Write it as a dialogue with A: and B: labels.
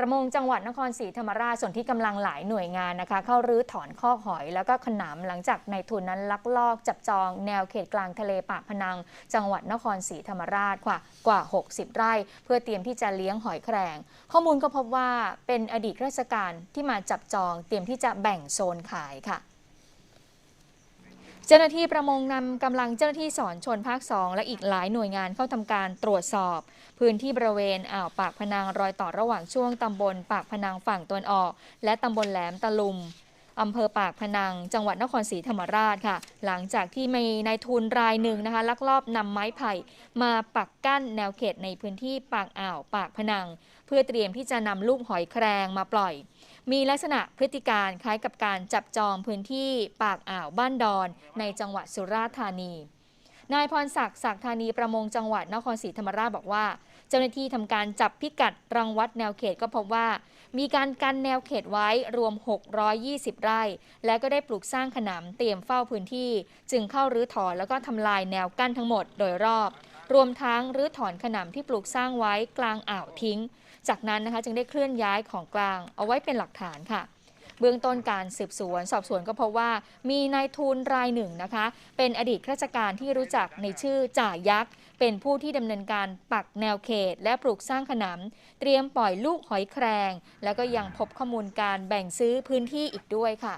A: ประมงจังหวัดนครศรีธรรมราชส่วนที่กำลังหลายหน่วยงานนะคะ เข้ารื้อถอนข้อหอย แล้วก็ขนามหลังจากในทุนนั้นลักลอบจับจองแนวเขตกลางทะเลปากพนัง จังหวัดนครศรีธรรมราชกว่ากว่า 60 ไร่ เพื่อเตรียมที่จะเลี้ยงหอยแครง ข้อมูลก็พบว่าเป็นอดีตราชการที่มาจับจอง เตรียมที่จะแบ่งโซนขายค่ะ เจ้าหน้าที่ประมงนำกำลังเจ้าหน้าที่สอนชนภาค 2 และอีกหลายหน่วยงานเข้าทำการตรวจสอบ พื้นที่บริเวณอ่าวปากพนังรอยต่อระหว่างช่วงตำบลปากพนังฝั่งตะวันออก และตำบลแหลมตะลุม อำเภอปากพนัง จังหวัดนครศรีธรรมราชค่ะ หลังจากที่มีนายทุนรายหนึ่งนะคะลักลอบนำไม้ไผ่ มาปักกั้นแนวเขตในพื้นที่ปากอ่าวปากพนัง เพื่อเตรียมที่จะนำลูกหอยแครงมาปล่อย มีลักษณะพฤติการคล้ายกับการจับจองพื้นที่ปากอ่าวบ้านดอนในจังหวัดสุราษฎร์ธานีนายพรศักดิ์ศักดิ์ธานีประมงจังหวัดนครศรีธรรมราชบอกว่า เจ้าหน้าที่ทำการจับพิกัดรังวัดแนวเขตก็พบว่า มีการกันแนวเขตไว้รวม 620 ไร่ และก็ได้ปลูกสร้างขนำเตรียมเฝ้าพื้นที่ จึงเข้ารื้อถอนแล้วก็ทำลายแนวกั้นทั้งหมดโดยรอบ รวมทั้งรื้อถอนขนำที่ปลูกสร้างไว้กลางอ่าวทิ้ง จากนั้นนะคะจึงได้เคลื่อนย้ายของกลางเอาไว้เป็นหลักฐานค่ะ เบื้องต้นการสืบสวน สอบสวนก็พบว่ามีนายทุนรายหนึ่งนะคะ เป็นอดีตข้าราชการที่รู้จักในชื่อจ่ายักษ์ เป็นผู้ที่ดำเนินการปักแนวเขต และปลูกสร้างขนำเตรียมปล่อยลูกหอยแครง แล้วก็ยังพบข้อมูลการแบ่งซื้อพื้นที่อีกด้วยค่ะ